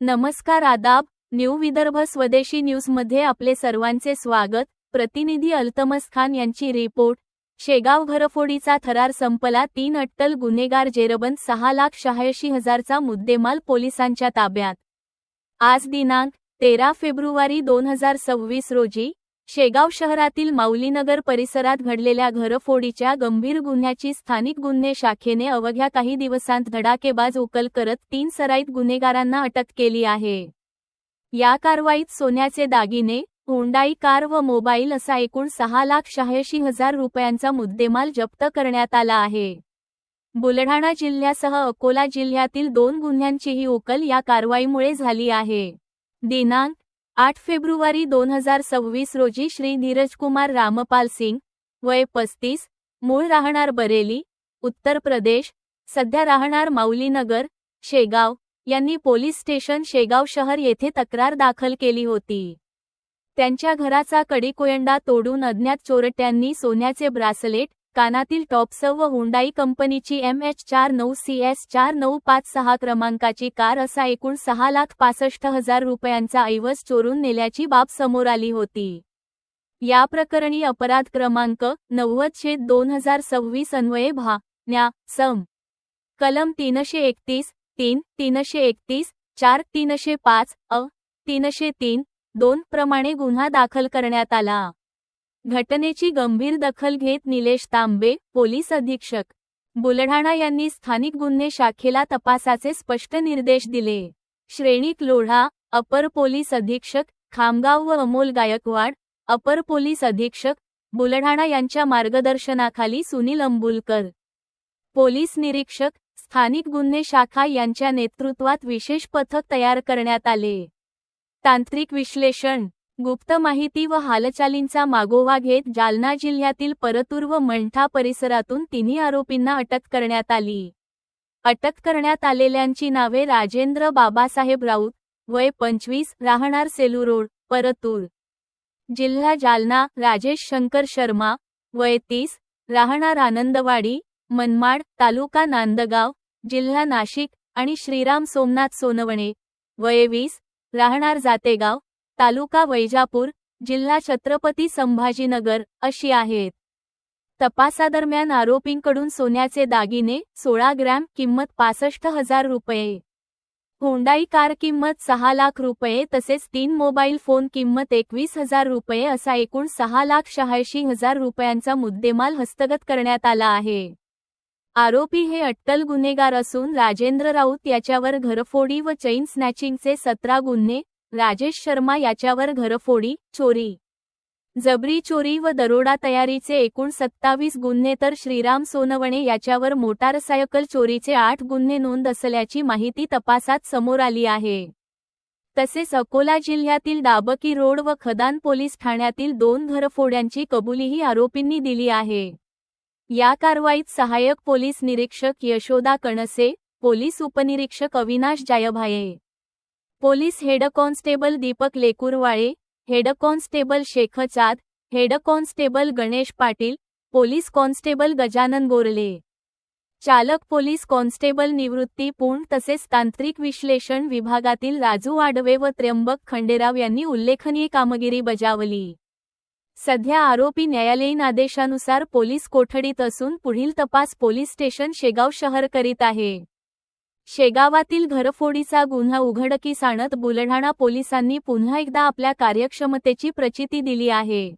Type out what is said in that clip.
नमस्कार आदाब न्यू विदर्भ स्वदेशी न्यूजमध्ये आपले सर्वांचे स्वागत. प्रतिनिधी अल्तमस खान यांची रिपोर्ट. शेगाव घरफोडीचा थरार संपला. तीन अट्टल गुन्हेगार जेरबंद. सहा लाख शहाऐंशी हजारचा मुद्देमाल पोलिसांच्या ताब्यात. आज दिनांक तेरा फेब्रुवारी दोन हजार सव्वीस रोजी शेगाव शहरातील माऊलीनगर परिसरात घडलेल्या घरफोडीच्या गंभीर गुन्ह्याची स्थानिक गुन्हे शाखेने अवघ्या काही दिवसांत धडाकेबाज उकल करत तीन सराईत गुन्हेगारांना अटक केली आहे. या कारवाईत सोन्याचे दागिने हुंडाई कार व मोबाईल असा एकूण सहा लाख शहाऐंशी हजार रुपयांचा मुद्देमाल जप्त करण्यात आला आहे. बुलढाणा जिल्ह्यासह अकोला जिल्ह्यातील दोन गुन्ह्यांचीही उकल या कारवाईमुळे झाली आहे. दिनांक आठ फेब्रुवारी दोन हजार सव्वीस रोजी श्री नीरजकुमार रामपाल सिंग वय पस्तीस मूळ राहणार बरेली उत्तर प्रदेश सध्या राहणार माऊलीनगर शेगाव यांनी पोलीस स्टेशन शेगाव शहर येथे तक्रार दाखल केली होती. त्यांच्या घराचा कडीकोयंडा तोडून अज्ञात चोरट्यांनी सोन्याचे ब्रासलेट कानातील टॉपसव व हुंडाई कंपनीची एम एच चार नऊ सी एस चार नऊ पाच सहा क्रमांकाची कार असा एकूण सहा लाख पासष्ट हजार रुपयांचा ऐवज चोरून नेल्याची बाब समोर आली होती. या प्रकरणी अपराध क्रमांक नव्वद छेद दोन हजार सव्वीस अन्वये भा न्या सम. कलम तीनशे एकतीस तीन तीनशे एकतीस चार तीनशे पाच अ तीनशे तीन दोन प्रमाणे गुन्हा दाखल करण्यात आला. घटनेची गंभीर दखल घेत निलेश तांबे पोलीस अधीक्षक. बुलढाणा यांनी स्थानिक गुन्हे शाखेला तपासाचे स्पष्ट निर्देश दिले. श्रेणीक लोढा अपर पोलीस अधीक्षक खामगाव व अमोल गायकवाड अपर पोलीस अधीक्षक बुलढाणा यांच्या मार्गदर्शनाखाली सुनील अंबुलकर. पोलीस निरीक्षक स्थानिक गुन्हे शाखा यांच्या नेतृत्वात विशेष पथक तयार करण्यात आले. तांत्रिक विश्लेषण गुप्त माहिती व हालचालींचा मागोवा घेत जालना जिल्ह्यातील परतूर व मंठा परिसरातून तिन्ही आरोपींना अटक करण्यात आली. अटक करण्यात आलेल्यांची नावे राजेंद्र बाबासाहेब राऊत वय पंचवीस राहणार सेलू रोड परतूर. जिल्हा जालना राजेश शंकर शर्मा वय तीस राहणार आनंदवाडी मनमाड तालुका नांदगाव जिल्हा नाशिक आणि श्रीराम सोमनाथ सोनवणे वय वीस राहणार जातेगाव तालुका वैजापूर जिल्हा छत्रपती संभाजीनगर अशी आहेत. तपासादरम्यान आरोपींकडून सोन्याचे दागिने सोळा ग्रॅम किंमत पासष्ट हजार रुपये. होंडाई कार किंमत सहा लाख रुपये तसेच तीन मोबाईल फोन किंमत एकवीस हजार रुपये असा एकूण सहा लाख शहाऐंशी हजार रुपयांचा मुद्देमाल हस्तगत करण्यात आला आहे. आरोपी हे अट्टल गुन्हेगार असून राजेंद्र राऊत याच्यावर घरफोडी व चैन स्नॅचिंगचे सतरा गुन्हे राजेश शर्मा याच्यावर घरफोडी चोरी. जबरी चोरी व दरोडा तयारीचे एकूण सत्तावीस गुन्हे तर श्रीराम सोनवणे याच्यावर मोटारसायकल चोरीचे आठ गुन्हे नोंद असल्याची माहिती तपासात समोर आली आहे. तसेच अकोला जिल्ह्यातील डाबकी रोड व खदान पोलीस ठाण्यातील दोन घरफोड्यांची कबुलीही आरोपींनी दिली आहे. या कारवाईत सहाय्यक पोलीस निरीक्षक यशोदा कणसे पोलीस उपनिरीक्षक Avinash Jaybhaye. Police head constable Deepak Lekurwale head constable Sheikh Chand head constable Ganesh Patil police constable Gajanan Gorle. चालक पोलीस कॉन्स्टेबल निवृत्ती पूर्ण तसेच तांत्रिक विश्लेषण विभागातील राजू आडवे व त्र्यंबक खंडेराव यांनी उल्लेखनीय कामगिरी बजावली. सध्या आरोपी न्यायालयीन आदेशानुसार पोलीस कोठडीत असून पुढील तपास पोलीस स्टेशन शेगाव शहर करीत आहे. शेगावातील घरफोडीचा गुन्हा उघडकीस आणत बुलढाणा पोलिसांनी पुन्हा एकदा आपल्या कार्यक्षमतेची प्रचिती दिली आहे.